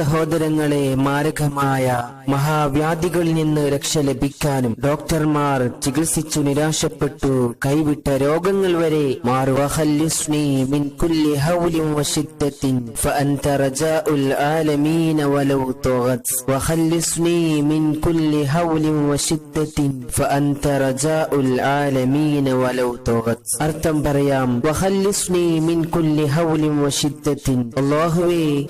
സഹോദരങ്ങളെ മാരകമായ മഹാവ്യാധികളിൽ നിന്ന് രക്ഷ ലഭിക്കാനും ഡോക്ടർമാർ ചികിത്സിച്ചു നിരാശപ്പെട്ടു. കൈവിട്ട രോഗങ്ങൾ വരെ അർത്ഥം പറയാം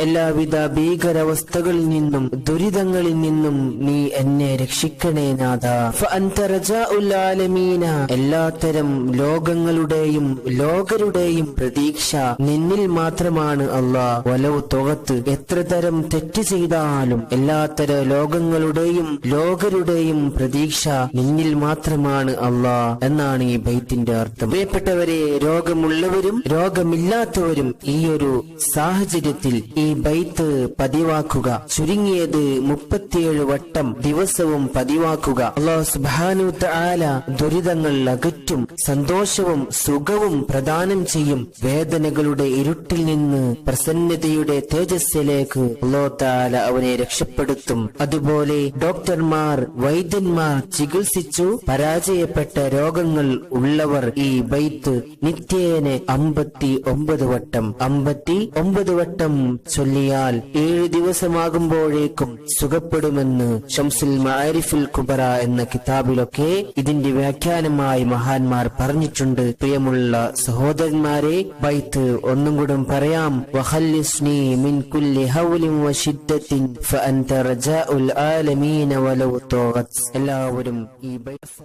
എല്ലാവിധ ഭീകര ഭീകരാവസ്ഥകളിൽ നിന്നും ദുരിതങ്ങളിൽ നിന്നും നീ എന്നെ രക്ഷിക്കണേ നാഥ. ഫഅൻത റജാഉൽ ആലമീന. എല്ലാത്തരം ലോകങ്ങളുടെയും ലോകരുടെയും പ്രതീക്ഷ നിന്നിൽ മാത്രമാണ് അള്ളാഹ് വലവ് തുകത്ത് എത്ര തരം തെറ്റ് ചെയ്താലും എല്ലാത്തര ലോകങ്ങളുടെയും ലോകരുടെയും പ്രതീക്ഷ നിന്നിൽ മാത്രമാണ് അള്ളാഹ് എന്നാണ് ഈ ബൈത്തിന്റെ അർത്ഥം. പ്രിയപ്പെട്ടവരെ രോഗമുള്ളവരും രോഗമില്ലാത്തവരും ഈ ഒരു സാഹചര്യത്തിൽ ഈ ബൈത്ത് പതിവാക്കുക ചുരുങ്ങിയത് മുപ്പത്തിയേഴ് വട്ടം ദിവസവും പതിവാക്കുക. അള്ളാഹു സുബാനു ആല ദുരിതങ്ങൾ അകറ്റും സന്തോഷവും സുഖവും പ്രദാനം ചെയ്യും. വേദനകളുടെ ഇരുട്ടിൽ നിന്ന് പ്രസന്നതയുടെ തേജസ്സിലേക്ക് അള്ളോത്താല അവനെ രക്ഷപ്പെടുത്തും. അതുപോലെ ഡോക്ടർമാർ വൈദ്യന്മാർ ചികിത്സിച്ചു. പരാജയപ്പെട്ട രോഗങ്ങൾ ഉള്ളവർ ഈ ബൈത്ത് നിത്യേന അമ്പത്തി ഒമ്പത് വട്ടം. അമ്പത്തി ഒമ്പത് വട്ടം ചൊല്ലിയാൽ ഏഴ് ദിവസമാകുമ്പോഴേക്കും സുഖപ്പെടുമെന്ന് ഷംസുൽ മാരിഫുൽ കുബറ എന്ന കിതാബിലൊക്കെ ഇതിന്റെ വ്യാഖ്യാനമായി മഹാന്മാർ പറഞ്ഞിട്ടുണ്ട്. പ്രിയമുള്ള സഹോദരന്മാരെ ബൈത്ത് ഒന്നും കൂടെ പറയാം. മിൻ കുല്ലി ഹൗലിൻ റജാഉൽ ആലമീന വലൗ എല്ലാവരും ഈ ബൈത്ത്